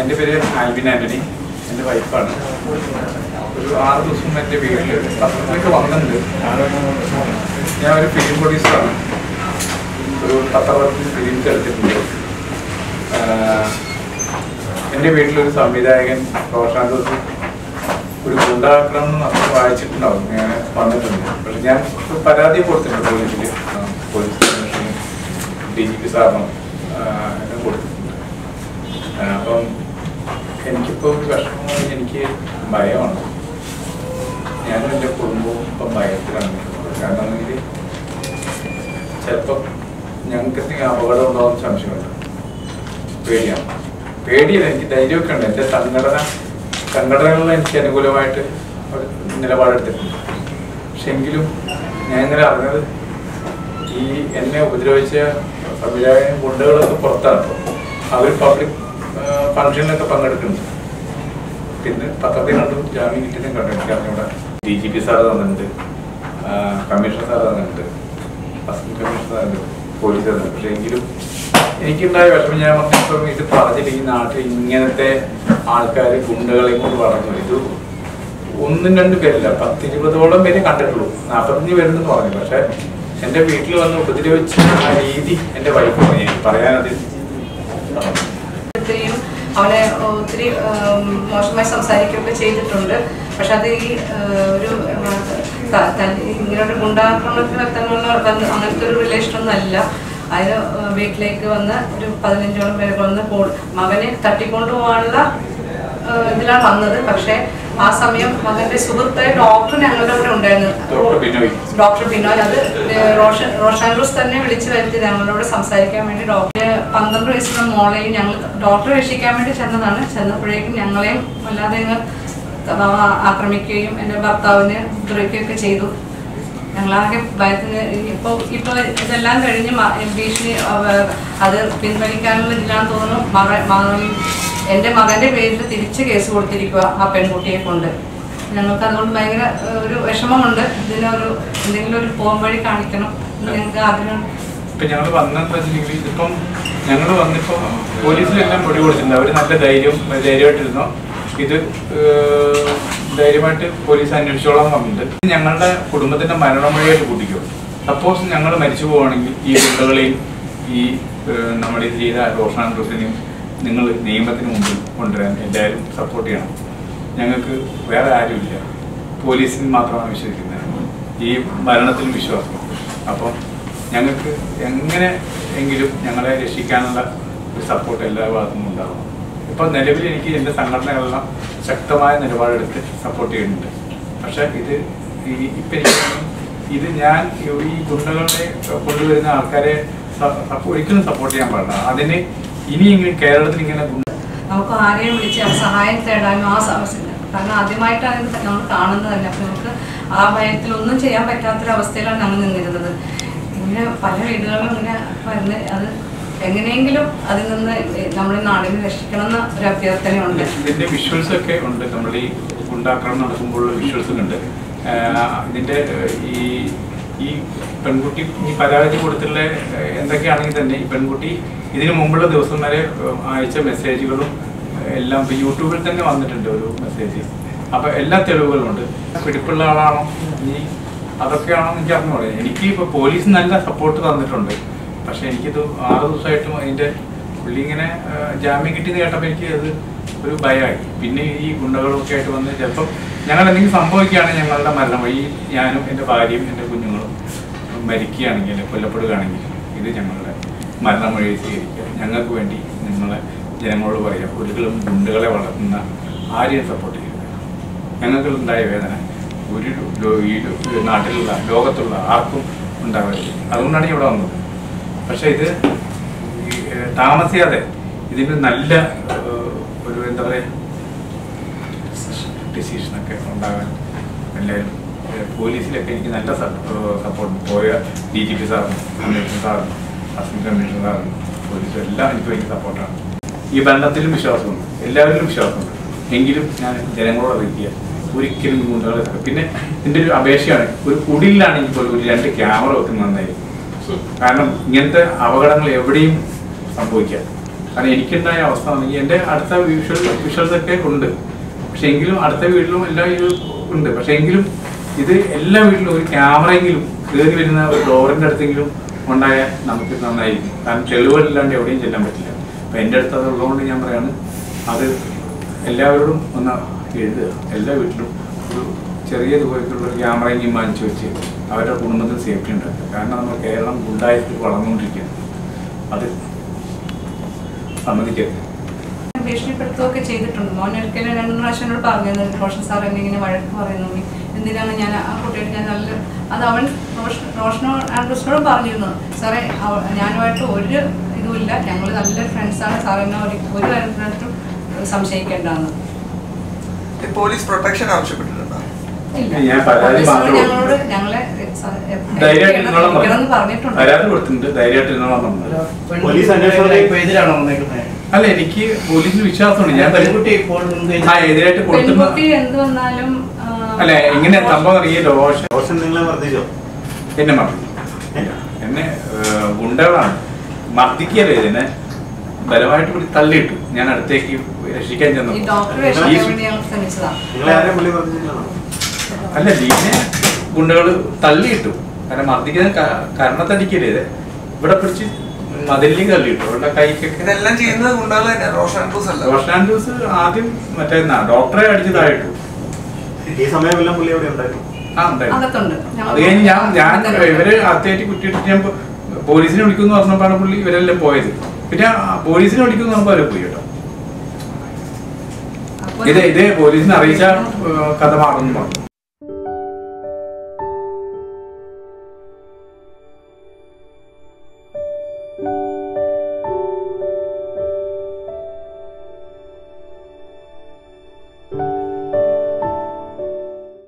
എന്റെ പേര് ആൽബിൻ ആന്റണി. എന്റെ വൈഫാണ്. ഒരു ആറ് ദിവസം എന്റെ വീട്ടിൽ പത്രത്തിലേക്ക് വന്നിട്ടുണ്ട്. ഞാൻ ഒരു ഫിലിം പ്രൊഡ്യൂസറാണ് ഒരു പത്രത്തിൽ ഫിലിംസ് എടുത്തിട്ടുണ്ട് എന്റെ വീട്ടിലൊരു സംവിധായകൻ റോഷാന്തോസ് ഒരു ഗുണ്ടാക്രമണം നമ്മൾ വായിച്ചിട്ടുണ്ടാവും. ഞാൻ വന്നിട്ടുണ്ട്. പക്ഷെ ഞാൻ പരാതി കൊടുത്തിട്ടുണ്ട് പോലീസിൽ പോലീസ് കമ്മീഷന് ഡി ജി പി സാറിനും കൊടുത്തിട്ടുണ്ട്. അപ്പം എനിക്കിപ്പോൾ ഒരു വിഷമം എനിക്ക് ഭയമാണ്. ഞാനും എന്റെ കുടുംബവും ഇപ്പം ഭയത്തിലാണ് കാരണം ചിലപ്പം ഞങ്ങൾക്ക് എന്തെങ്കിലും അപകടം ഉണ്ടാവുന്ന സംശയമുണ്ട്. പേടിയാണ്. പേടിയല്ല എനിക്ക് ധൈര്യമൊക്കെ ഉണ്ട്. എന്റെ സംഘടന സംഘടനകളിൽ എനിക്ക് അനുകൂലമായിട്ട് നിലപാടെടുത്തിട്ടുണ്ട്. പക്ഷെ എങ്കിലും ഞാൻ ഇന്നലെ അറിഞ്ഞത് ഈ എന്നെ ഉപദ്രവിച്ച സംവിധായകൻ ഗുണ്ടകളൊക്കെ പുറത്താണ്. അവർ പബ്ലിക് ഫംഗ്ഷനിലൊക്കെ പങ്കെടുക്കുന്നുണ്ട് പിന്നെ പത്രത്തിൽ കണ്ടു ജാമ്യം കിട്ടിയതും കണ്ടിട്ടില്ല ഇവിടെ ഡി ജി പി സാറ് തന്നിട്ടുണ്ട്. കമ്മീഷണർ സാർ തന്നിട്ടുണ്ട്. അസിസ്റ്റന്റ് കമ്മീഷണർ തന്നിട്ടുണ്ട് പോലീസ് തന്നിട്ടുണ്ട്. പക്ഷേ എങ്കിലും എനിക്കുണ്ടായ വിഷമം ഞാൻ പറഞ്ഞപ്പോൾ ഇത് പറഞ്ഞിട്ട് ഈ നാട്ടിൽ ഇങ്ങനത്തെ ആൾക്കാർ ഗുണ്ടകളെ കൊണ്ട് വളർന്നു. ഇത് ഒന്നും രണ്ട് പേരില്ല. പത്തിരുപതോളം പേരെ കണ്ടിട്ടുള്ളൂ. നാൽപ്പത്തഞ്ച് പേരുണ്ടെന്ന് പറഞ്ഞു. പക്ഷെ എന്റെ വീട്ടിൽ വന്ന് ഉപദ്രവിച്ച ആ രീതി എന്റെ വൈഫ് പറഞ്ഞു പറയാനത് അവനെ ഒത്തിരി മോശമായി സംസാരിക്കുകയൊക്കെ ചെയ്തിട്ടുണ്ട്. പക്ഷെ അത് ഈ ഒരു ഇങ്ങനെയുള്ള ഗുണ്ടാക്രമണത്തിന് ത- ഒരു ഗുണ്ടാക്രമണത്തിൽ എത്താനുള്ള അങ്ങനത്തെ ഒരു റിലേഷൻ ഒന്നും അല്ല. അതിന് വീട്ടിലേക്ക് വന്ന് ഒരു പതിനഞ്ചോളം പേരെ വന്ന് മകനെ തട്ടിക്കൊണ്ടു പോകാനുള്ള ഏഹ്, ഇതിലാണ് വന്നത്. പക്ഷേ ആ സമയം മകന്റെ സുഹൃത്ത് ഡോക്ടർ ഞങ്ങളുടെ കൂടെ ഉണ്ടായിരുന്നു. ഡോക്ടർ ബിനോയ്. അത് റോഷൻ റോഷാൻഡ്രൂസ് തന്നെ വിളിച്ചു വരുത്തി ഞങ്ങളോട് സംസാരിക്കാൻ വേണ്ടി ഡോക്ടറെ പന്ത്രണ്ട് വയസ്സുള്ള മോളെയും ഞങ്ങൾ ഡോക്ടറെ രക്ഷിക്കാൻ വേണ്ടി ചെന്നതാണ്. ചെന്നപ്പോഴേക്കും ഞങ്ങളെയും വല്ലാതെ ആക്രമിക്കുകയും എന്റെ ഭർത്താവിനെ ഉപദ്രവിക്കുകയൊക്കെ ചെയ്തു. ഞങ്ങളാകെ ഭയത്തിന് ഇപ്പോൾ ഇപ്പോൾ ഇതെല്ലാം കഴിഞ്ഞ് ഭീഷണി അത് പിൻവലിക്കാനുള്ള ഇതിലാണെന്ന് തോന്നുന്നു. മകൾ എന്റെ മകന്റെ പേരിൽ തിരിച്ച് കേസ് കൊടുത്തിരിക്കുക ആ പെൺകുട്ടിയെ കൊണ്ട്. ഞങ്ങൾക്ക് അതുകൊണ്ട് ഭയങ്കര ഒരു വിഷമമുണ്ട്. ഇതിനൊരു എന്തെങ്കിലും ഒരു പോം വഴി കാണിക്കണം. ഞങ്ങൾക്ക് ആഗ്രഹം. ഇപ്പൊ ഞങ്ങൾ വന്നെന്ന് വെച്ചിട്ടുണ്ടെങ്കിൽ ഇതിപ്പം ഞങ്ങൾ വന്നിപ്പോ പോലീസിലെല്ലാം പൊടി കൊടുത്തിട്ടുണ്ട്. അവർ നല്ല ധൈര്യം ധൈര്യമായിട്ടിരുന്നു. ഇത് ധൈര്യമായിട്ട് പോലീസ് അന്വേഷിച്ചോളാൻ പറഞ്ഞിട്ടുണ്ട്. ഞങ്ങളുടെ കുടുംബത്തിന്റെ മരണമൊഴിയായിട്ട് കൂട്ടിക്കും. സപ്പോസ് ഞങ്ങൾ മരിച്ചു പോവുകയാണെങ്കിൽ ഈ കുട്ടികളെയും ഈ നമ്മുടെ ഇത് ചെയ്ത റോഷാൻ ക്രിസിനെയും നിങ്ങൾ നിയമത്തിന് മുമ്പിൽ കൊണ്ടുവരാൻ എല്ലാവരും സപ്പോർട്ട് ചെയ്യണം. ഞങ്ങൾക്ക് വേറെ ആരുമില്ല. പോലീസിന് മാത്രമാണ് വിശ്വസിക്കുന്നത്. ഈ മരണത്തിൽ വിശ്വാസം. അപ്പം ഞങ്ങൾക്ക് എങ്ങനെ എങ്കിലും ഞങ്ങളെ രക്ഷിക്കാനുള്ള ഒരു സപ്പോർട്ട് എല്ലാ ഭാഗത്തുനിന്നും ഉണ്ടാകും ഇപ്പം നിലവിൽ എനിക്ക് എന്റെ സംഘടനകളെല്ലാം ശക്തമായ നിലപാടെടുത്ത് സപ്പോർട്ട് ചെയ്യുന്നുണ്ട്. പക്ഷേ ഇത് ഇപ്പം ഇത് ഞാൻ ഈ ഗുണ്ടകളെ കൊണ്ടുവരുന്ന ആൾക്കാരെ ഒരിക്കലും സപ്പോർട്ട് ചെയ്യാൻ പാടില്ല. അതിന് ഇനിയെങ്കിലും കേരളത്തിൽ ഇങ്ങനെ നമുക്ക് ആരെയും വിളിച്ച് സഹായം തേടാനും ആ സമസ്യ കാരണം ആദ്യമായിട്ടാണ് ഇത് നമ്മൾ കാണുന്നത് തന്നെ. അപ്പം നമുക്ക് ആ ഭയത്തിൽ ഒന്നും ചെയ്യാൻ പറ്റാത്തൊരവസ്ഥയിലാണ് നമ്മൾ നിന്നിരുന്നത്. ഇങ്ങനെ പല വീടുകളിലും ഇങ്ങനെ വരുന്ന അത് എങ്ങനെയെങ്കിലും അതിൽ നിന്ന് നമ്മുടെ നാടിനെ രക്ഷിക്കണം എന്ന ഒരു അഭ്യർത്ഥനയുണ്ട്. ഇതിന്റെ വിഷ്വൽസ് ഒക്കെ ഉണ്ട്. നമ്മൾ ഈ ഉണ്ടാക്കണം നടക്കുമ്പോഴുള്ള വിഷ്വൽസ് ഉണ്ട്. ഇതിന്റെ ഈ ഈ പെൺകുട്ടി ഈ പരാതി കൊടുത്തിട്ടുള്ള എന്തൊക്കെയാണെങ്കിൽ തന്നെ ഈ പെൺകുട്ടി ഇതിനു മുമ്പുള്ള ദിവസം വരെ അയച്ച മെസ്സേജുകളും എല്ലാം ഇപ്പൊ യൂട്യൂബിൽ തന്നെ വന്നിട്ടുണ്ട് ഒരു മെസ്സേജ്. അപ്പൊ എല്ലാ തെളിവുകളുണ്ട് പിടിപ്പുള്ള ആളാണോ? ഇനി അതൊക്കെയാണോ എനിക്ക് അറിഞ്ഞൂടെ. എനിക്ക് ഇപ്പൊ പോലീസ് നല്ല സപ്പോർട്ട് തന്നിട്ടുണ്ട്. പക്ഷെ എനിക്കിത് ആറ് ദിവസമായിട്ടും അതിന്റെ പുള്ളി ഇങ്ങനെ ജാമ്യം കിട്ടിയെന്ന് കേട്ടപ്പോൾ എനിക്ക് അത് ഒരു ഭയമായി പിന്നെ ഈ ഗുണ്ടകളൊക്കെ ആയിട്ട് വന്ന് ചിലപ്പം ഞങ്ങൾ എന്തെങ്കിലും സംഭവിക്കുകയാണെങ്കിൽ ഞങ്ങളുടെ മരണം ഈ ഞാനും എന്റെ ഭാര്യയും എന്റെ കുഞ്ഞുങ്ങളും മരിക്കുകയാണെങ്കിൽ കൊല്ലപ്പെടുകയാണെങ്കിൽ ഇത് ഞങ്ങളുടെ മരണമൊഴി സ്വീകരിക്കുക ഞങ്ങൾക്ക് വേണ്ടി നിങ്ങളെ ജനങ്ങളോട് പറയാം ഒരിക്കലും ഗുണ്ടുകളെ വളർത്തുന്ന ആരെയും സപ്പോർട്ട് ചെയ്യില്ല ഞങ്ങൾക്കുണ്ടായ വേദന ഒരു ഈ നാട്ടിലുള്ള ലോകത്തുള്ള ആർക്കും ഉണ്ടാവരുത്. അതുകൊണ്ടാണ് ഇവിടെ വന്നത്. പക്ഷേ ഇത് താമസിയാതെ ഇതിന് നല്ല ഒരു എന്താ പറയുക ഡിസിഷനൊക്കെ ഉണ്ടാകാൻ. എല്ലാവരും പോലീസിലൊക്കെ എനിക്ക് നല്ല സപ്പോർട്ട് പോയ ഡി ജി പി സാറിനും കമ്മീഷണർ സാറിനും അസിസ്റ്റന്റ് കമ്മീഷണർ സാറിനും പോലീസും എല്ലാം എനിക്ക് ഭയങ്കര സപ്പോർട്ടാണ് ഈ ബന്ധത്തിലും വിശ്വാസമുണ്ട്. എല്ലാവരിലും വിശ്വാസമുണ്ട്. എങ്കിലും ഞാൻ ജനങ്ങളോട് അറിയിക്കുക ഒരിക്കലും ഗുണ്ടകളെ. പിന്നെ ഇതിന്റെ ഒരു അപേക്ഷയാണ്. ഒരു കുടിലാണെങ്കിൽ പോലും ഒരു രണ്ട് ക്യാമറ വെക്കുന്നത് നന്നായിരിക്കും കാരണം ഇങ്ങനത്തെ അപകടങ്ങൾ എവിടെയും സംഭവിക്കാം. കാരണം എനിക്കുണ്ടായ അവസ്ഥ ആണെങ്കിൽ എന്റെ അടുത്ത വിഷ്വൽ വിഷ്വൽസ് ഒക്കെ ഉണ്ട്. പക്ഷെ എങ്കിലും അടുത്ത വീട്ടിലും എല്ലാം ഉണ്ട്. പക്ഷെ എങ്കിലും ഇത് എല്ലാ വീട്ടിലും ഒരു ക്യാമറയെങ്കിലും കയറി വരുന്ന ഒരു ഡോറിന്റെ അടുത്തെങ്കിലും ഉണ്ടായാൽ നമുക്ക് നന്നായിരിക്കും. കാരണം തെളിവുകളില്ലാണ്ട് എവിടെയും ചെല്ലാൻ പറ്റില്ല. അപ്പം എന്റെ അടുത്ത് അതുള്ളതുകൊണ്ട് ഞാൻ പറയാണ് അത് എല്ലാവരോടും ഒന്ന് എഴുതുക. എല്ലാ വീട്ടിലും ഒരു ചെറിയ ദൂരത്തിലുള്ള ക്യാമറയെങ്കിലും വാങ്ങിച്ചു വെച്ച് അവരുടെ കുടുംബത്തിൽ സേഫ്റ്റി ഉണ്ടാക്കുക. കാരണം നമ്മൾ കേരളം ഗുണ്ടായിട്ട് വളർന്നുകൊണ്ടിരിക്കുകയാണ്. അത് സമ്മതിക്കരുത്. ഭീഷണിപ്പെടുത്തുകയൊക്കെ ചെയ്തിട്ടുണ്ട്. മോൻ ഒരിക്കലും രണ്ട് പ്രാവശ്യം എന്നോട് പറഞ്ഞിരുന്നു റോഷൻ സാർ എന്നെ ഇങ്ങനെ വഴക്ക് പറയുന്നു എന്തിനാണ് ഞാൻ ആ കുട്ടിയോട് ഞാൻ നല്ല അത് അവൻ റോഷൻ റോഷനോ ആൻഡ്രൂസിനോടും പറഞ്ഞിരുന്നു സാറേ ഞാനുമായിട്ട് ഒരു ഇതുമില്ല ഞങ്ങൾ നല്ല ഫ്രണ്ട്സാണ് സാർ എന്നെ ഒരു ഒരു കാര്യത്തിനകത്തും സംശയിക്കേണ്ടതാണ് പോലീസ് പ്രൊട്ടക്ഷൻ ആവശ്യപ്പെട്ടിട്ടുണ്ടോ? ഞങ്ങളോട് ഞങ്ങളെ പറഞ്ഞിട്ടുണ്ട്. ധൈര്യമായിട്ട് പോലീസ് അന്വേഷണം എതിരാണോ വന്നേക്കുന്നത് അല്ല എനിക്ക് പോലീസിന് വിശ്വാസമുണ്ട്. ഞാൻ എതിരായിട്ട് കൊടുക്കുന്ന അല്ല ഇങ്ങനെ സംഭവം അറിയ? ദോഷ. റോഷൻ നിങ്ങളെ വർദ്ധിച്ചോ എന്നെ മർദ്ദിച്ചു എന്നെ ഗുണ്ടകളാണ്. മർദ്ദിക്കല്ലേ ഇതിനെ ബലമായിട്ട് കൂടി തള്ളിയിട്ടു. ഞാൻ അടുത്തേക്ക് രക്ഷിക്കാൻ ചെന്നു. അല്ല ലീനെ ഗുണ്ടകൾ തള്ളിയിട്ടു. കാരണം മർദ്ദിക്കാൻ കരണത്തടിക്കല്ലേ ഇത്? ഇവിടെ പിടിച്ച് മതിലേക്ക് തള്ളിയിട്ടു അവരുടെ കൈക്കൊക്കെ. ഇതെല്ലാം ചെയ്യുന്നത് ഗുണ്ടകൾ തന്നെ റോഷൻ ആൻഡ്രൂസ് അല്ല. റോഷൻ ജ്യൂസ് ആദ്യം മറ്റേ ഡോക്ടറെ അടിച്ചതായിട്ടു ഈ സമയമെല്ലാം പുള്ളി എവിടെ ഉണ്ടായിരുന്നു? ആ ഉണ്ടായിരുന്നു. അത് കഴിഞ്ഞ് ഞാൻ ഞാൻ ഇവർ അത്തേറ്റ് കുറ്റിയിട്ടിട്ട് ഞാൻ പോലീസിനെ വിളിക്കുന്നു പറഞ്ഞപ്പോഴാണ് പുള്ളി ഇവരെല്ലാം പോയത്. പിന്നെ പോലീസിനെ വിളിക്കുന്നു പറഞ്ഞപ്പോൾ അവരെ പോയി കേട്ടോ. ഇത് ഇത് പോലീസിനെ അറിയിച്ച കഥ മാറുന്നു പറഞ്ഞു.